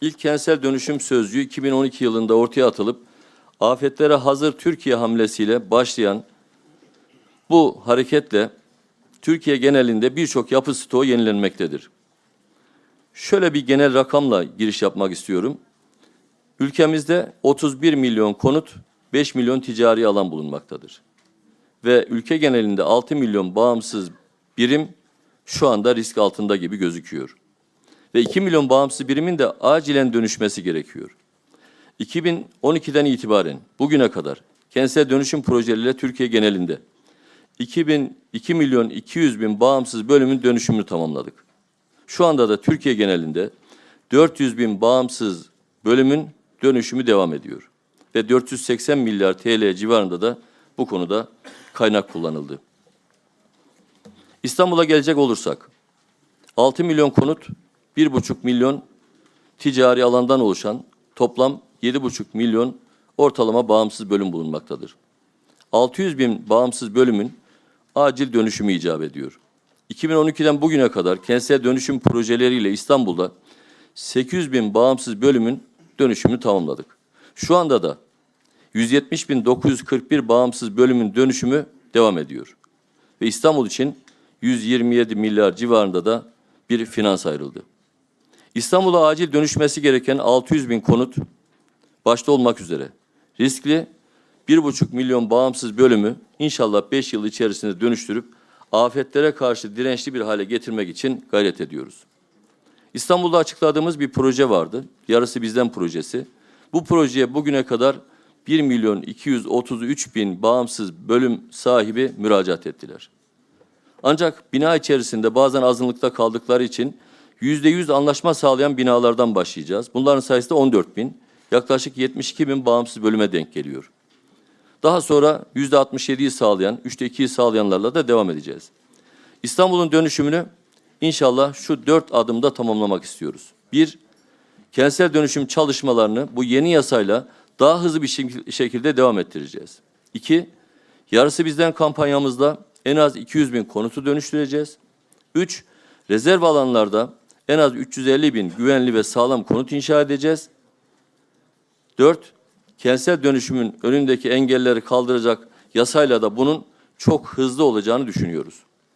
İlk kentsel dönüşüm sözcüğü 2012 yılında ortaya atılıp afetlere hazır Türkiye hamlesiyle başlayan bu hareketle Türkiye genelinde birçok yapı stoğu yenilenmektedir. Şöyle bir genel rakamla giriş yapmak istiyorum. Ülkemizde 31 milyon konut, 5 milyon ticari alan bulunmaktadır. Ve ülke genelinde 6 milyon bağımsız birim şu anda risk altında gibi gözüküyor. Ve 2 milyon bağımsız birimin de acilen dönüşmesi gerekiyor. 2012'den itibaren bugüne kadar kentsel dönüşüm projeleriyle Türkiye genelinde 2000, 2 milyon 200 bin bağımsız bölümün dönüşümünü tamamladık. Şu anda da Türkiye genelinde 400 bin bağımsız bölümün dönüşümü devam ediyor. Ve 480 milyar TL civarında da bu konuda kaynak kullanıldı. İstanbul'a gelecek olursak 6 milyon konut, 1,5 milyon ticari alandan oluşan toplam 7,5 milyon ortalama bağımsız bölüm bulunmaktadır. 600 bin bağımsız bölümün acil dönüşümü icap ediyor. 2012'den bugüne kadar kentsel dönüşüm projeleriyle İstanbul'da 800 bin bağımsız bölümün dönüşümünü tamamladık. Şu anda da 170 bin 941 bağımsız bölümün dönüşümü devam ediyor. Ve İstanbul için 127 milyar civarında da bir finans ayrıldı. İstanbul'a acil dönüşmesi gereken 600 bin konut başta olmak üzere riskli 1,5 milyon bağımsız bölümü inşallah 5 yıl içerisinde dönüştürüp afetlere karşı dirençli bir hale getirmek için gayret ediyoruz. İstanbul'da açıkladığımız bir proje vardı. Yarısı bizden projesi. Bu projeye bugüne kadar 1 milyon 233 bin bağımsız bölüm sahibi müracaat ettiler. Ancak bina içerisinde bazen azınlıkta kaldıkları için yüzde yüz anlaşma sağlayan binalardan başlayacağız. Bunların sayısı da 14 bin. Yaklaşık 72 bin bağımsız bölüme denk geliyor. Daha sonra yüzde 67'yi sağlayan, üçte 2'yi sağlayanlarla da devam edeceğiz. İstanbul'un dönüşümünü inşallah şu dört adımda tamamlamak istiyoruz. Bir, kentsel dönüşüm çalışmalarını bu yeni yasayla daha hızlı bir şek- şekilde devam ettireceğiz. İki, yarısı bizden kampanyamızda en az 200 bin konutu dönüştüreceğiz. Üç, rezerv alanlarda en az 350 bin güvenli ve sağlam konut inşa edeceğiz. Dört, kentsel dönüşümün önündeki engelleri kaldıracak yasayla da bunun çok hızlı olacağını düşünüyoruz.